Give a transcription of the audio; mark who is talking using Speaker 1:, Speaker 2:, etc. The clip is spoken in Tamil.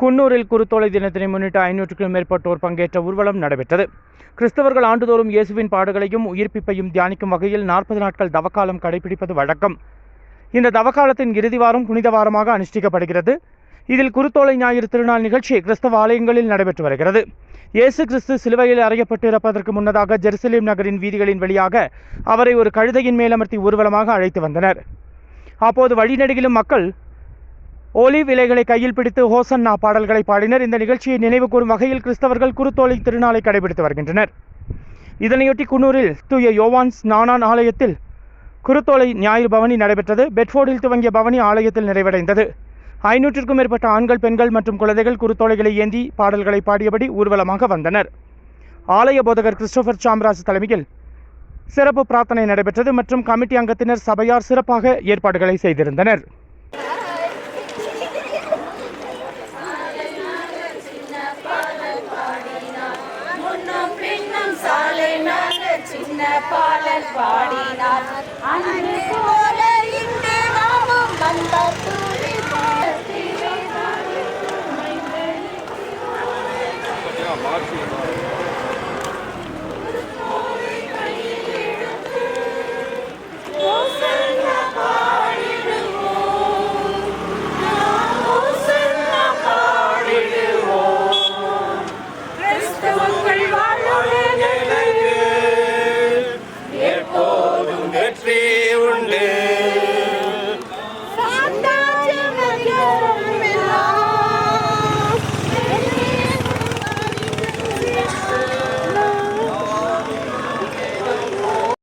Speaker 1: குன்னூரில் குருத்தோலை தினத்தினை முன்னிட்டு ஐநூற்றுக்கும் மேற்பட்டோர் பங்கேற்ற ஊர்வலம் நடைபெற்றது. கிறிஸ்தவர்கள் ஆண்டுதோறும் இயேசுவின் பாடுகளையும் உயிர்ப்பிப்பையும் தியானிக்கும் வகையில் நாற்பது நாட்கள் தவக்காலம் கடைபிடிப்பது வழக்கம். இந்த தவக்காலத்தின் இறுதி வாரம் புனித வாரமாக அனுஷ்டிக்கப்படுகிறது. இதில் குருத்தோலை ஞாயிறு திருநாள் நிகழ்ச்சி கிறிஸ்தவ ஆலயங்களில் நடைபெற்று வருகிறது. இயேசு கிறிஸ்து சிலுவையில் அறையப்பட்டு இறப்பதற்கு முன்னதாக ஜெருசலேம் நகரின் வீதிகளின் வழியாக அவரை ஒரு கழுதையின் மேலமர்த்தி ஊர்வலமாக அழைத்து வந்தனர். அப்போது வழிநடுகிலும் மக்கள் ஒலி விலைகளை கையில் பிடித்து ஹோசன்னா பாடல்களை பாடினர். இந்த நிகழ்ச்சியை நினைவு கூறும் வகையில் கிறிஸ்தவர்கள் குருத்தோலை திருநாளை கடைபிடித்து வருகின்றனர். இதனையொட்டி குன்னூரில் தூய யோவான்ஸ் நானான் ஆலயத்தில் குருத்தோலை ஞாயிறு பவனி நடைபெற்றது. பெட்ஃபோர்டில் துவங்கிய பவனி ஆலயத்தில் நிறைவடைந்தது. ஐநூற்றிற்கும் மேற்பட்ட ஆண்கள் பெண்கள் மற்றும் குழந்தைகள் குருத்தோலைகளை ஏந்தி பாடல்களை பாடியபடி ஊர்வலமாக வந்தனர். ஆலய போதகர் கிறிஸ்டோபர் சாம்ராஜ் தலைமையில் சிறப்பு பிரார்த்தனை நடைபெற்றது மற்றும் கமிட்டி அங்கத்தினர் சபையார் சிறப்பாக ஏற்பாடுகளை செய்திருந்தனர்.
Speaker 2: என்ன பாடல் பாடினார். அன்று போல இன்று நாமும் வந்த துளி